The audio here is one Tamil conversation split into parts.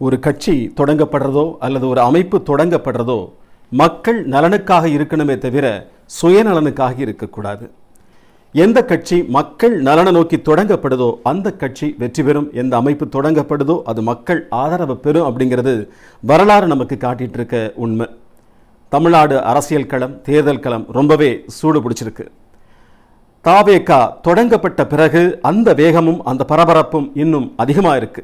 ஒரு கட்சி தொடங்கப்படுறதோ அல்லது ஒரு அமைப்பு தொடங்கப்படுறதோ மக்கள் நலனுக்காக இருக்கணுமே தவிர சுயநலனுக்காக இருக்கக்கூடாது. எந்த கட்சி மக்கள் நலனை நோக்கி தொடங்கப்படுதோ அந்த கட்சி வெற்றி பெறும். எந்த அமைப்பு தொடங்கப்படுதோ அது மக்கள் ஆதரவு பெறும் அப்படிங்கிறது வரலாறு நமக்கு காட்டிகிட்டு இருக்க உண்மை. தமிழ்நாடு அரசியல் களம் தேர்தல் களம் ரொம்பவே சூடு பிடிச்சிருக்கு. தாவேக்கா தொடங்கப்பட்ட பிறகு அந்த வேகமும் அந்த பரபரப்பும் இன்னும் அதிகமாக இருக்கு.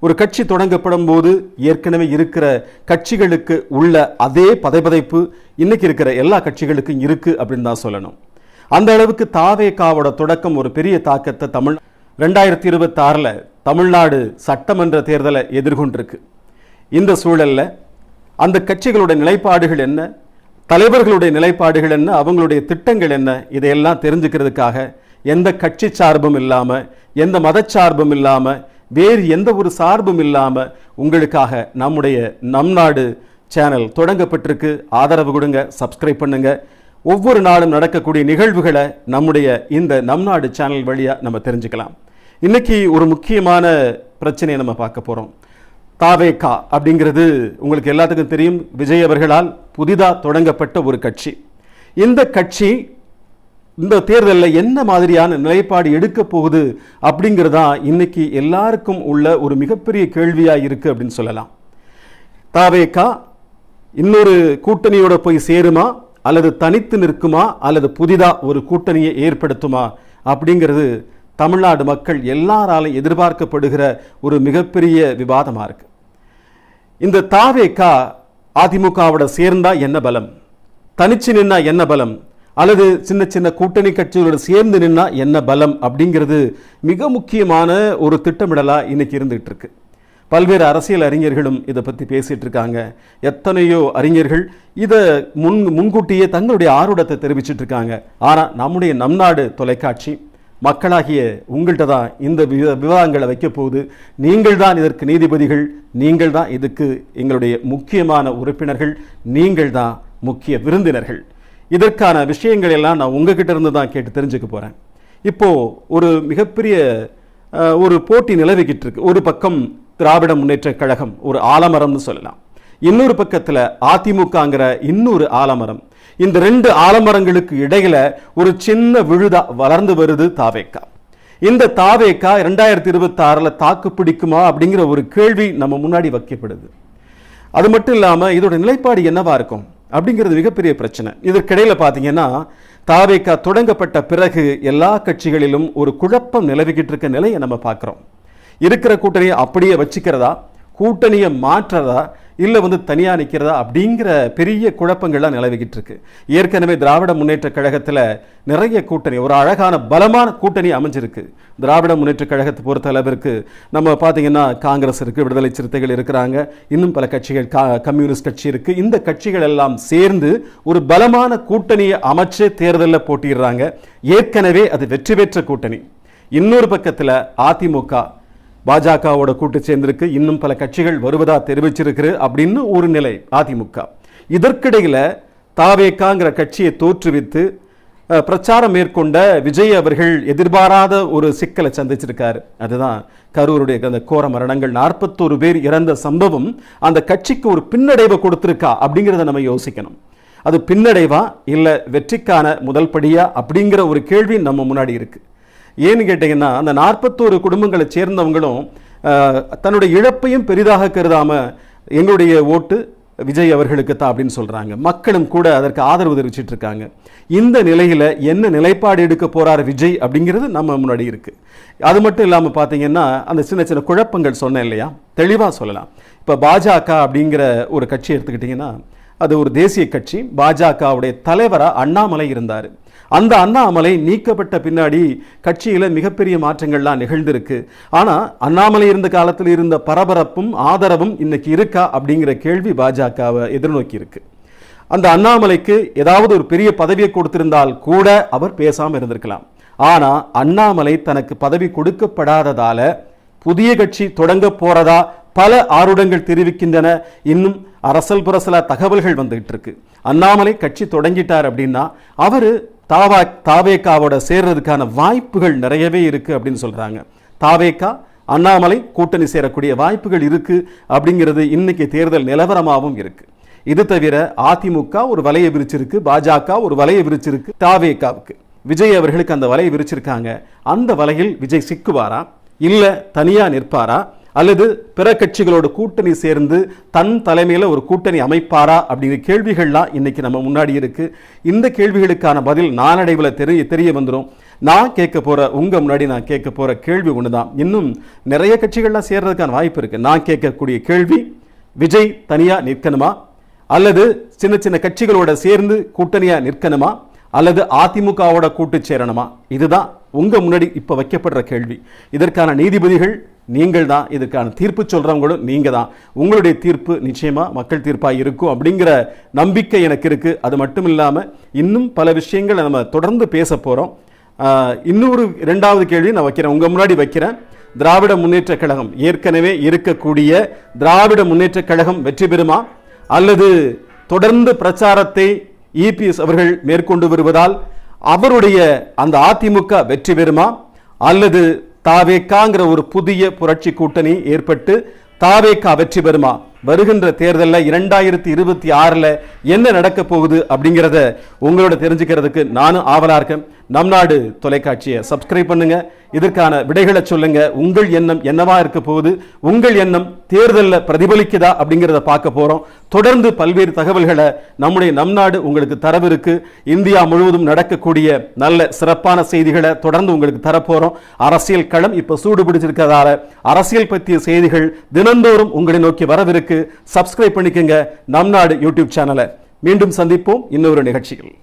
ஒரு கட்சி தொடங்கப்படும் போது ஏற்கனவே இருக்கிற கட்சிகளுக்கு உள்ள அதே பதைபதைப்பு இன்னைக்கு இருக்கிற எல்லா கட்சிகளுக்கும் இருக்கு அப்படின்னு தான் சொல்லணும். அந்த அளவுக்கு தாவேகாவோட தொடக்கம் ஒரு பெரிய தாக்கத்தை தமிழ் ரெண்டாயிரத்தி இருபத்தாறில் தமிழ்நாடு சட்டமன்ற தேர்தலை எதிர்கொண்டிருக்கு. இந்த சூழல்ல அந்த கட்சிகளுடைய நிலைப்பாடுகள் என்ன? தலைவர்களுடைய நிலைப்பாடுகள் என்ன? அவங்களுடைய திட்டங்கள் என்ன? இதையெல்லாம் தெரிஞ்சுக்கிறதுக்காக எந்த கட்சி சார்பும் இல்லாமல் எந்த மதச்சார்பும் இல்லாமல் வேறு எந்த ஒரு சார்பும் இல்லாமல் உங்களுக்காக நம்முடைய நம் நாடு சேனல் தொடங்கப்பட்டிருக்கு. ஆதரவு கொடுங்க சப்ஸ்கிரைப் பண்ணுங்க. ஒவ்வொரு நாளும் நடக்கக்கூடிய நிகழ்வுகளை நம்முடைய இந்த நம் நாடு சேனல் வழியாக நம்ம தெரிஞ்சுக்கலாம். இன்னைக்கு ஒரு முக்கியமான பிரச்சனையை நம்ம பார்க்க போகிறோம் தாவேகா அப்படிங்கிறது உங்களுக்கு எல்லாத்துக்கும் தெரியும். விஜய் அவர்களால் புதிதாக தொடங்கப்பட்ட ஒரு கட்சி. இந்த கட்சி இந்த தேர்தலில் என்ன மாதிரியான நிலைப்பாடு எடுக்க போகுது அப்படிங்கிறதா இன்னைக்கு எல்லாருக்கும் உள்ள ஒரு மிகப்பெரிய கேள்வியாக இருக்கு அப்படின்னு சொல்லலாம். தாவேக்கா இன்னொரு கூட்டணியோட போய் சேருமா? அல்லது தனித்து நிற்குமா? அல்லது புதிதாக ஒரு கூட்டணியை ஏற்படுத்துமா? அப்படிங்கிறது தமிழ்நாடு மக்கள் எல்லாராலும் எதிர்பார்க்கப்படுகிற ஒரு மிகப்பெரிய விவாதமாக இருக்கு. இந்த தாவேக்கா அதிமுகவோட சேர்ந்தா என்ன பலம்? தனிச்சு நின்னா என்ன பலம்? அல்லது சின்ன சின்ன கூட்டணி கட்சிகளோடு சேர்ந்து நின்னா என்ன பலம் அப்படிங்கிறது மிக முக்கியமான ஒரு திட்டமிடலாக இன்றைக்கி இருந்துகிட்டு இருக்கு. பல்வேறு அரசியல் அறிஞர்களும் இதை பற்றி பேசிகிட்டு இருக்காங்க. எத்தனையோ அறிஞர்கள் இதை முன் முன்கூட்டியே தங்களுடைய ஆர்வத்தை தெரிவிச்சிட்டு இருக்காங்க. ஆனால் நம்முடைய நம் நாடு தொலைக்காட்சி மக்களாகிய உங்கள்கிட்ட தான் இந்த விவ விவாதங்களை வைக்க போகுது. நீங்கள் தான் இதற்கு நீதிபதிகள் நீங்கள் தான் இதுக்கு எங்களுடைய முக்கியமான உறுப்பினர்கள் நீங்கள் தான் முக்கிய விருந்தினர்கள். இதற்கான விஷயங்கள் எல்லாம் நான் உங்ககிட்ட இருந்து தான் கேட்டு தெரிஞ்சுக்க போகிறேன் இப்போது ஒரு மிகப்பெரிய ஒரு போட்டி நிலவிக்கிட்டு இருக்கு. ஒரு பக்கம் திராவிட முன்னேற்ற கழகம் ஒரு ஆலமரம்னு சொல்லலாம். இன்னொரு பக்கத்தில் அதிமுகங்கிற இன்னொரு ஆலமரம். இந்த ரெண்டு ஆலமரங்களுக்கு இடையில ஒரு சின்ன விழுதா வளர்ந்து வருது தாவேக்கா. இந்த தாவேக்கா ரெண்டாயிரத்தி இருபத்தி ஆறில் தாக்கு பிடிக்குமா அப்படிங்கிற ஒரு கேள்வி நம்ம முன்னாடி வைக்கப்படுது. அது மட்டும் இல்லாமல் இதோட நிலைப்பாடு என்னவா இருக்கும்? அப்படிங்கிறது மிகப்பெரிய பிரச்சனை. இதற்கிடையில் பார்த்தீங்கன்னா தாவேக்கா தொடங்கப்பட்ட பிறகு எல்லா கட்சிகளிலும் ஒரு குழப்பம் நிலவிக்கிட்டு இருக்க நிலையை நம்ம பார்க்குறோம் இருக்கிற கூட்டணியை அப்படியே வச்சுக்கிறதா? கூட்டணியை மாற்றுறதா? இல்லை வந்து தனியாக நிற்கிறதா அப்படிங்கிற பெரிய குழப்பங்கள்லாம் நிலவிக்கிட்டு இருக்கு ஏற்கனவே திராவிட முன்னேற்ற கழகத்தில் நிறைய கூட்டணி ஒரு அழகான பலமான கூட்டணி அமைஞ்சிருக்கு. திராவிட முன்னேற்ற கழகத்தை பொறுத்த அளவிற்கு நம்ம பார்த்தீங்கன்னா காங்கிரஸ் இருக்குது விடுதலை சிறுத்தைகள் இருக்கிறாங்க இன்னும் பல கட்சிகள் கம்யூனிஸ்ட் கட்சி இருக்குது இந்த கட்சிகள் எல்லாம் சேர்ந்து ஒரு பலமான கூட்டணியை அமைச்சு தேர்தலில் போட்டிடுறாங்க ஏற்கனவே அது வெற்றி பெற்ற கூட்டணி. இன்னொரு பக்கத்தில் அதிமுக பாஜகவோட கூட்டு சேர்ந்திருக்கு. இன்னும் பல கட்சிகள் வருவதா தெரிவிச்சிருக்கு அப்படின்னு ஒரு நிலை அதிமுக. இதற்கிடையில தாவேக்காங்கிற கட்சியை தோற்றுவித்து பிரச்சாரம் மேற்கொண்ட விஜய் அவர்கள் எதிர்பாராத ஒரு சிக்கலை சந்திச்சிருக்காரு. அதுதான் கரூருடைய அந்த கோர மரணங்கள். நாற்பத்தோரு பேர் இறந்த சம்பவம் அந்த கட்சிக்கு ஒரு பின்னடைவை கொடுத்துருக்கா அப்படிங்கிறத நம்ம யோசிக்கணும். அது பின்னடைவா இல்லை வெற்றிக்கான முதல் படியா அப்படிங்கிற ஒரு கேள்வி நம்ம முன்னாடி இருக்கு. ஏன்னு கேட்டிங்கன்னா அந்த நாற்பத்தோரு குடும்பங்களை சேர்ந்தவங்களும் தன்னுடைய இழப்பையும் பெரிதாக கருதாமல் எங்களுடைய ஓட்டு விஜய் அவர்களுக்கு தான் அப்படின்னு சொல்கிறாங்க மக்களும் கூட அதற்கு ஆதரவு தெரிவிச்சிட்டு இருக்காங்க இந்த நிலையில் என்ன நிலைப்பாடு எடுக்க போகிறார் விஜய் அப்படிங்கிறது நம்ம முன்னாடி இருக்குது அது மட்டும் இல்லாமல் பார்த்தீங்கன்னா அந்த சின்ன சின்ன குழப்பங்கள் சொன்னேன் இல்லையா? தெளிவாக சொல்லலாம். இப்போ பாஜக அப்படிங்கிற ஒரு கட்சி எடுத்துக்கிட்டிங்கன்னா அது ஒரு தேசிய கட்சி. பாஜகவுடைய தலைவராக அண்ணாமலை இருந்தார். அந்த அண்ணாமலை நீக்கப்பட்ட பின்னாடி கட்சியில மிகப்பெரிய மாற்றங்கள்லாம் நிகழ்ந்திருக்கு. ஆனால் அண்ணாமலை இருந்த காலத்தில் இருந்த பரபரப்பும் ஆதரவும் இன்னைக்கு இருக்கா அப்படிங்கிற கேள்வி பாஜகவை எதிர்நோக்கி இருக்கு. அந்த அண்ணாமலைக்கு ஏதாவது ஒரு பெரிய பதவியை கொடுத்திருந்தால் கூட அவர் பேசாம இருந்திருக்கலாம். ஆனால் அண்ணாமலை தனக்கு பதவி கொடுக்கப்படாததால புதிய கட்சி தொடங்க போறதா பல ஆருடங்கள் தெரிவிக்கின்றன. இன்னும் அரசல் புரசலா தகவல்கள் வந்துகிட்டு இருக்கு அண்ணாமலை கட்சி தொடங்கிட்டார் அப்படின்னா அவர் தாவா தாவேக்காவோட சேர்றதுக்கான வாய்ப்புகள் நிறையவே இருக்கு அப்படின்னு சொல்கிறாங்க தாவேக்கா அண்ணாமலை கூட்டணி சேரக்கூடிய வாய்ப்புகள் இருக்கு அப்படிங்கிறது இன்னைக்கு தேர்தல் நிலவரமாகவும் இருக்குது இது தவிர அதிமுக ஒரு வலையை விரிச்சிருக்கு பாஜக ஒரு வலையை விரிச்சிருக்கு தாவேக்காவுக்கு. விஜய் அவர்களுக்கு அந்த வலையை விரிச்சிருக்காங்க. அந்த வலையில் விஜய் சிக்குவாரா? இல்லை தனியாக நிற்பாரா? அல்லது பிற கட்சிகளோட கூட்டணி சேர்ந்து தன் தலைமையில் ஒரு கூட்டணி அமைப்பாரா அப்படிங்கிற கேள்விகள்லாம் இன்னைக்கு நம்ம முன்னாடி இருக்கு. இந்த கேள்விகளுக்கான பதில் நாளடைவில் தெரிய தெரிய வந்துடும் நான் கேட்க போகிற உங்கள் முன்னாடி நான் கேட்க போகிற கேள்வி ஒன்று தான் இன்னும் நிறைய கட்சிகள்லாம் சேர்றதுக்கான வாய்ப்பு இருக்குது நான் கேட்கக்கூடிய கேள்வி விஜய் தனியாக நிற்கணுமா? அல்லது சின்ன சின்ன கட்சிகளோட சேர்ந்து கூட்டணியாக நிற்கணுமா? அல்லது அதிமுகவோட கூட்டு சேரணுமா? இதுதான் உங்கள் முன்னாடி இப்போ வைக்கப்படுற கேள்வி. இதற்கான நீதிபதிகள் நீங்கள் தான் இதுக்கான தீர்ப்பு சொல்கிறவங்களும் நீங்கள் தான் உங்களுடைய தீர்ப்பு நிச்சயமாக மக்கள் தீர்ப்பாக இருக்கும் அப்படிங்கிற நம்பிக்கை எனக்கு இருக்குது அது மட்டும் இல்லாமல் இன்னும் பல விஷயங்களை நம்ம தொடர்ந்து பேச போகிறோம் இன்னொரு இரண்டாவது கேள்வி நான் வைக்கிறேன். உங்கள் முன்னாடி வைக்கிறேன். திராவிட முன்னேற்ற கழகம் ஏற்கனவே இருக்கக்கூடிய திராவிட முன்னேற்ற கழகம் வெற்றி பெறுமா? அல்லது தொடர்ந்து பிரச்சாரத்தை இபிஎஸ் அவர்கள் மேற்கொண்டு வருவதால் அவருடைய அந்த அதிமுக வெற்றி பெறுமா? அல்லது தாவேக்காங்கிற ஒரு புதிய புரட்சி கூட்டணி ஏற்பட்டு தாவேக்கா வெற்றி பெறுமா? வருகின்ற தேர்தலில் இரண்டாயிரத்தி இருபத்தி ஆறுல என்ன நடக்க போகுது அப்படிங்கிறத உங்களோட தெரிஞ்சுக்கிறதுக்கு நானும் ஆவலா இருக்கேன். நம் நாடு தொலைக்காட்சியை சப்ஸ்கிரைப் பண்ணுங்க. இதற்கான விடைகளை சொல்லுங்க. உங்கள் எண்ணம் என்னவா இருக்க போகுது? உங்கள் எண்ணம் தேர்தலில் பிரதிபலிக்குதா அப்படிங்கிறத பார்க்க போறோம். தொடர்ந்து பல்வேறு தகவல்களை நம்முடைய நம் நாடு உங்களுக்கு தரவிருக்கு. இந்தியா முழுவதும் நடக்கக்கூடிய நல்ல சிறப்பான செய்திகளை தொடர்ந்து உங்களுக்கு தரப்போறோம். அரசியல் களம் இப்ப சூடு பிடிச்சிருக்கிறதால அரசியல் பற்றிய செய்திகள் தினந்தோறும் உங்களை நோக்கி வரவிருக்கு. சப்ஸ்கிரைப் பண்ணிக்கங்க. நம் நாடு யூடியூப் சேனலை மீண்டும் சந்திப்போம். இன்னொரு நிகழ்ச்சியில்.